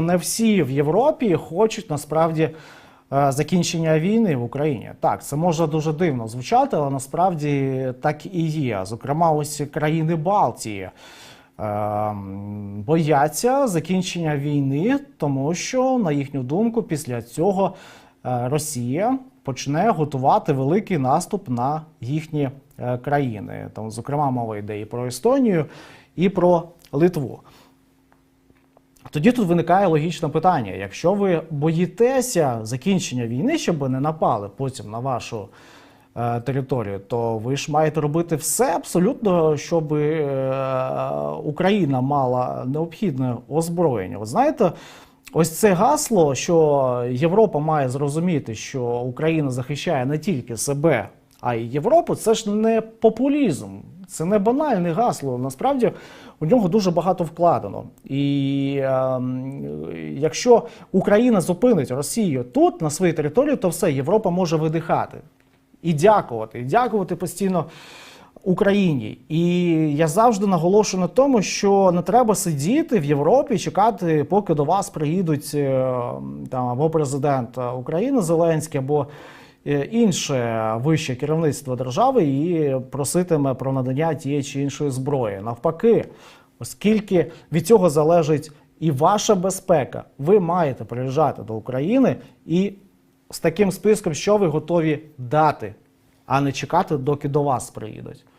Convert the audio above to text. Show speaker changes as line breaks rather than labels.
Не всі в Європі хочуть насправді е, закінчення війни в Україні. Так, це може дуже дивно звучати, але насправді так і є. Зокрема, ось країни Балтії е, бояться закінчення війни, тому що, на їхню думку, після цього е, Росія почне готувати великий наступ на їхні країни. Там, зокрема, мова йде і про Естонію, і про Литву. Тоді тут виникає логічне питання: якщо ви боїтеся закінчення війни, щоб не напали потім на вашу е, територію, то ви ж маєте робити все абсолютно, щоб е, Україна мала необхідне озброєння. От знаєте, ось це гасло, що Європа має зрозуміти, що Україна захищає не тільки себе, а й Європу, це ж не популізм. Це не банальне гасло. Насправді у нього дуже багато вкладено. І е, якщо Україна зупинить Росію тут, на своїй території, то все, Європа може видихати і дякувати, і дякувати постійно Україні. І я завжди наголошую на тому, що не треба сидіти в Європі чекати, поки до вас приїдуть е, там або президент України Зеленський, або е, інше вище керівництво держави і проситиме про надання тієї чи іншої зброї. Навпаки, оскільки від цього залежить і ваша безпека, ви маєте приїжджати до України і з таким списком, що ви готові дати, а не чекати, доки до вас приїдуть.